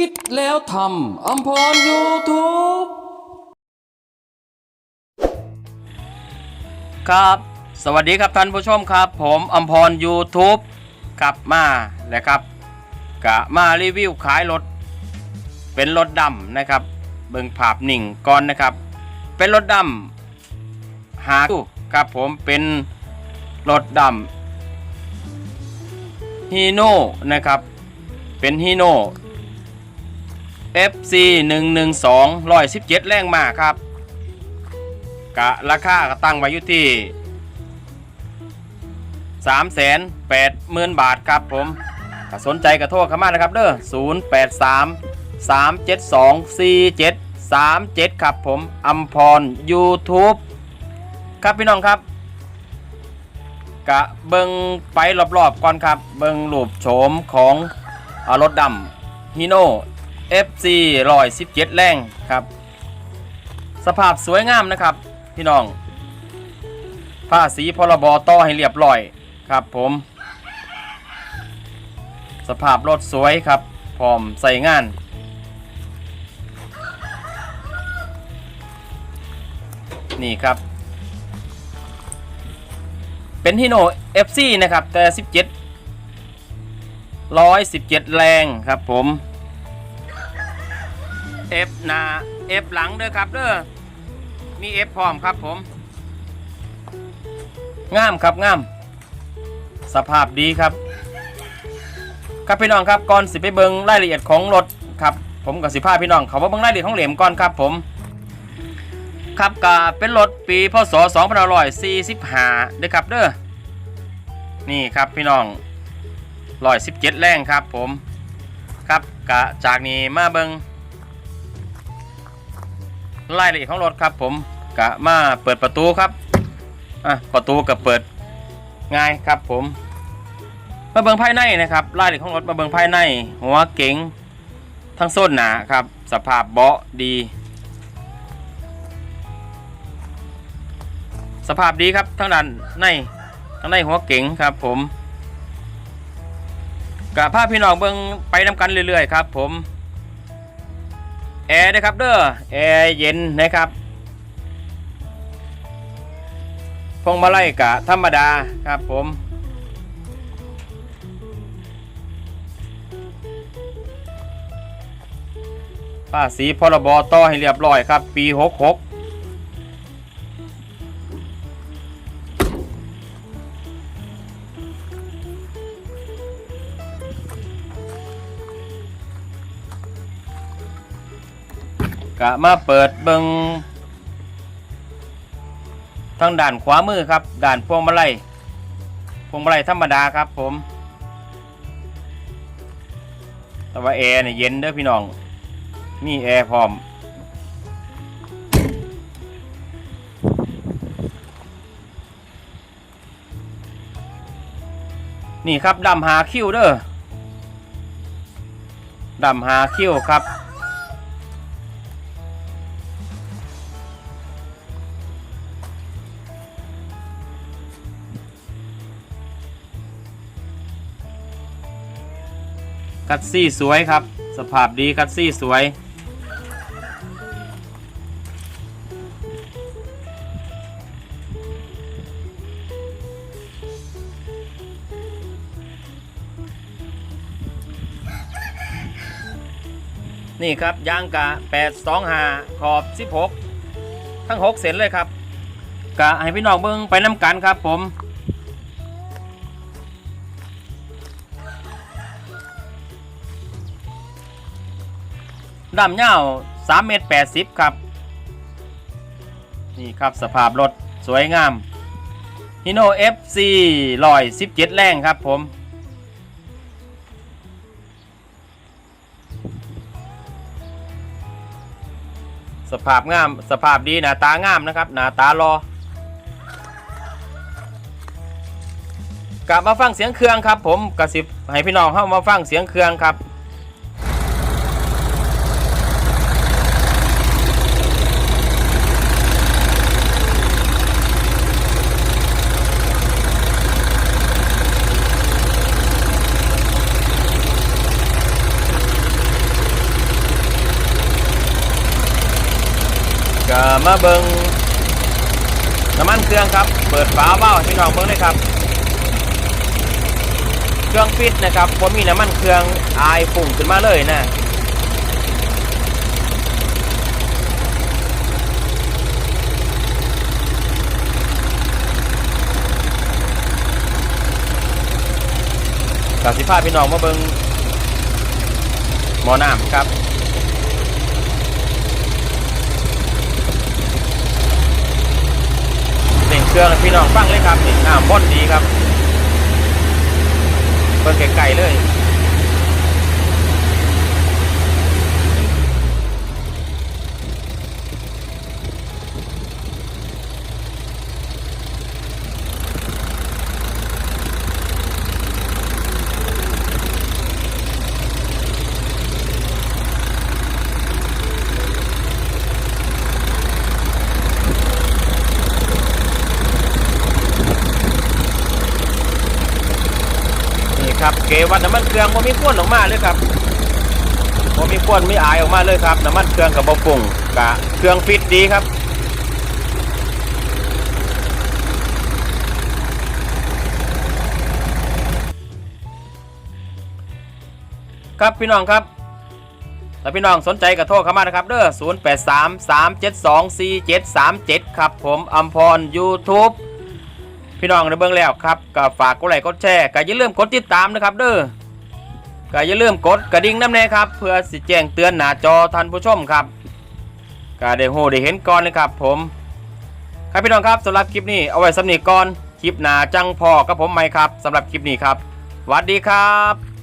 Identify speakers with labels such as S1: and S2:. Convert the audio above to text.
S1: คิดแล้วทำอัมพรยูทูบ
S2: ครับ สวัสดีครับท่านผู้ชมครับ ผมอมพร YouTube กลับมาแล้วครับกะมารีวิวขายรถ เป็นรถดำนะครับ เบิ่งภาพนิ่งก่อนนะครับ เป็นรถดำหาดูครับผมเป็นรถดำฮีโน่นะครับ เป็นฮีโน่ FC 112 117 แรงมาครับกะราคาก็ตั้งไว้อยู่ที่3 8 0 0 0 0 บาทครับผมถ้าสนใจก็โทรเข้ามานะครับเด้อ0 8 3 3 7 2 4 7 3 7 ครับผมอัมพร YouTube ครับพี่น้องครับ กะเบิงไปรอบๆก่อนครับ เบิงรูปโฉมของอรถดำฮีโน FC 117แรงครับ สภาพสวยงามนะครับ พี่น้องผ้าสีพรบต่อให้เรียบร้อยครับผม สภาพรถสวยครับพร้อมใส่งาน นี่ครับ เป็นฮิโน FC นะครับแต่ 17 117 แรงครับผม F หน้า F หลังเด้อครับเด้อมีเอฟพร้อมครับผมงามครับงาม สภาพดีครับ ครับพี่น้องครับก่อนสิไปเบิงรายละเอียดของรถครับผมกับสิพาพี่น้องเขาว่าเบิงรายละเอียดของเหลี่ยมก่อนครับผมครับก็เป็นรถปีพศ2545เด้อครับเด้อนี่ครับพี่น้อง117แรงครับผมครับกะจากนี้มาเบิง รายละเอียดของรถครับ ผมกะมาเปิดประตูครับอะประตูกับเปิดง่ายครับ ผมมาเบิงภายในนะครับรายละเอียดของรถมาเบิงภายใน หัวเก๋งทั้งโซนหนาครับ สภาพเบาะดี สภาพดีครับทั้งด้านในทั้งในหัวเก๋งครับ ผมกะภาพพี่น้องเบิงไปนำกันเรื่อยๆครับ ผม แอร์นะครับเด้อแอร์เย็นนะครับพวงมาลัยกะธรรมดาครับผมป้าสีพรบต่อให้เรียบร้อยครับ ปี 66 กะมาเปิดเบิงทางด่านขวามือครับ ด่านพวงมาลัยพวงมาลัยธรรมดาครับผม แต่ว่าแอร์เนี่ยเย็นเด้อพี่น้อง มีแอร์พร้อม นี่ครับดำหาคิวเด้อดำหาคิวครับ คัดซี่สวยครับ สภาพดีคัดซี่สวย นี่ครับยางกะ825 ขอบ 16 ทั้ง 6เส้นเลยครับกะให้พี่น้องเบิ่งไปน้ำกันครับผม ดำเงา3เมตร80 ครับ นี่ครับสภาพรถสวยงามฮิโน FC 117 แรงครับผม สภาพงาม สภาพดีหน้าตางามนะครับหน้าตารอกลับมาฟังเสียงเครื่องครับผมกระสิบให้พี่น้องเข้ามาฟังเสียงเครื่องครับ ก็มาเบิงน้ำมันเครื่องครับ เปิดฝาเบ้าให้พี่น้องเบิ้งเลยครับ เครื่องฟิตนะครับผมมีน้ำมันเครื่องอายฝุ่งขึ้นมาเลยนะกสิภาพพี่น้องมาเบิงหมอน้ำครับ เครื่องพี่น้องฟังเลยครับนี่น้ำพ่นดีครับเบิ่งไกลๆเลย ครับเกวัดน้ำมันเครื่องมันมีควนออกมาเลยครับมันมีควนมีอายออกมาเลยครับน้ำมันเครื่องกับบะปุ่งกะเครื่องฟิตดีครับครับพี่น้องครับถ้าพี่น้องสนใจก็โทรเข้ามานะครับเด้อ0 8 3 3 7 2 4 7 3 7 ครับผมอัมพร YouTube พี่น้องได้เบิ่งแล้วครับก็ฝากกดไลค์กดแชร์ก็อย่าลืมกดติดตามนะครับเด้อก็อย่าลืมกดกระดิ่งน้ำแน่ครับ เพื่อสิแจ้งเตือนหน้าจอท่านผู้ชมครับก็ได้โหได้เห็นก่อนเลยครับ ผม ครับพี่น้องครับสำหรับคลิปนี้เอาไว้สำนีก่อนคลิปหน้าจังพอกับผมไหมครับสำหรับคลิปนี้ครับสวัสดีครับ